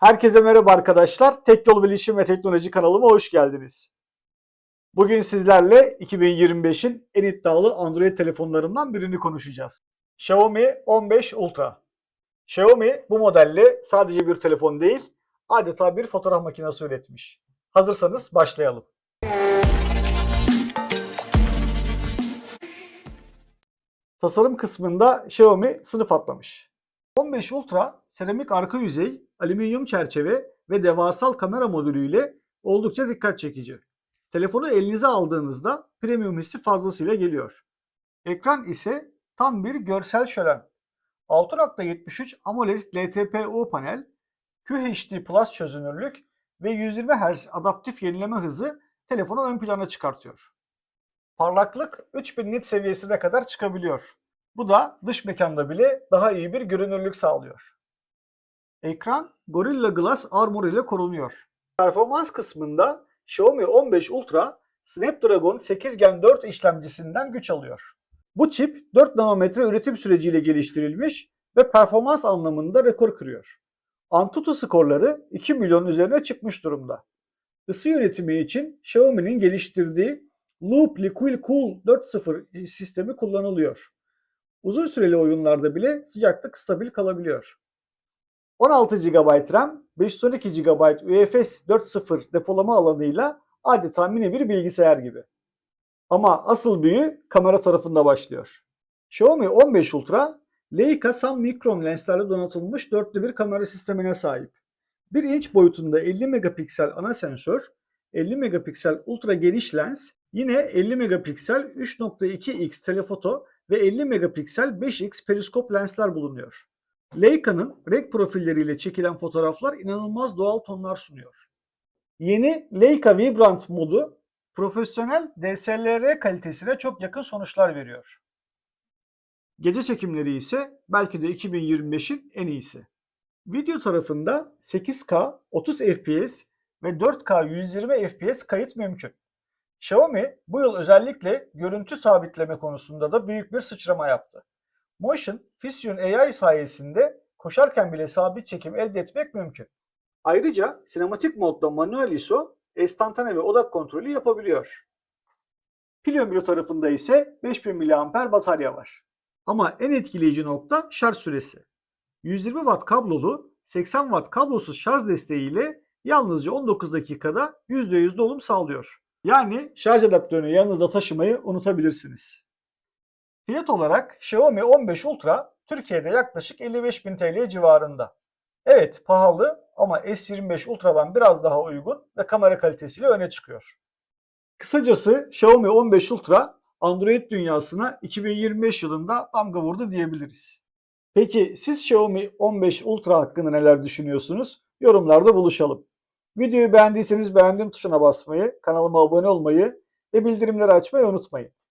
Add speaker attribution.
Speaker 1: Herkese merhaba arkadaşlar. Teknol Bilişim ve Teknoloji kanalıma hoş geldiniz. Bugün sizlerle 2025'in en iddialı Android telefonlarından birini konuşacağız. Xiaomi 15 Ultra. Xiaomi bu modelle sadece bir telefon değil, adeta bir fotoğraf makinesi üretmiş. Hazırsanız başlayalım. Tasarım kısmında Xiaomi sınıf atlamış. 15 Ultra seramik arka yüzey, alüminyum çerçeve ve devasal kamera modülüyle oldukça dikkat çekici. Telefonu elinize aldığınızda premium hissi fazlasıyla geliyor. Ekran ise tam bir görsel şölen. 6.73 AMOLED LTPO panel, QHD Plus çözünürlük ve 120 Hz adaptif yenileme hızı telefonu ön plana çıkartıyor. Parlaklık 3000 nit seviyesine kadar çıkabiliyor. Bu da dış mekanda bile daha iyi bir görünürlük sağlıyor. Ekran Gorilla Glass Armor ile korunuyor. Performans kısmında Xiaomi 15 Ultra Snapdragon 8 Gen 4 işlemcisinden güç alıyor. Bu çip 4 nanometre üretim süreciyle geliştirilmiş ve performans anlamında rekor kırıyor. Antutu skorları 2 milyon üzerine çıkmış durumda. Isı yönetimi için Xiaomi'nin geliştirdiği Loop Liquid Cool 4.0 sistemi kullanılıyor. Uzun süreli oyunlarda bile sıcaklık stabil kalabiliyor. 16 GB RAM, 512 GB UFS 4.0 depolama alanıyla adeta mini bir bilgisayar gibi. Ama asıl büyü kamera tarafında başlıyor. Xiaomi 15 Ultra, Leica Sam mikron lenslerle donatılmış dörtlü bir kamera sistemine sahip. 1 inç boyutunda 50 megapiksel ana sensör, 50 megapiksel ultra geniş lens, yine 50 megapiksel 3.2x telefoto ve 50 megapiksel 5x periskop lensler bulunuyor. Leica'nın renk profilleriyle çekilen fotoğraflar inanılmaz doğal tonlar sunuyor. Yeni Leica Vibrant modu profesyonel DSLR kalitesine çok yakın sonuçlar veriyor. Gece çekimleri ise belki de 2025'in en iyisi. Video tarafında 8K 30 FPS ve 4K 120 FPS kayıt mümkün. Xiaomi bu yıl özellikle görüntü sabitleme konusunda da büyük bir sıçrama yaptı. Motion Fusion AI sayesinde koşarken bile sabit çekim elde etmek mümkün. Ayrıca sinematik modda manuel ISO, estantane ve odak kontrolü yapabiliyor. Pil ömrü tarafında ise 5000 mAh batarya var. Ama en etkileyici nokta şarj süresi. 120 Watt kablolu, 80 Watt kablosuz şarj desteğiyle yalnızca 19 dakikada %100 dolum sağlıyor. Yani şarj adaptörünü yanınızda taşımayı unutabilirsiniz. Fiyat olarak Xiaomi 15 Ultra Türkiye'de yaklaşık 55.000 TL civarında. Evet pahalı ama S25 Ultra'dan biraz daha uygun ve kamera kalitesiyle öne çıkıyor. Kısacası Xiaomi 15 Ultra Android dünyasına 2025 yılında damga vurdu diyebiliriz. Peki siz Xiaomi 15 Ultra hakkında neler düşünüyorsunuz? Yorumlarda buluşalım. Videoyu beğendiyseniz beğendim tuşuna basmayı, kanalıma abone olmayı ve bildirimleri açmayı unutmayın.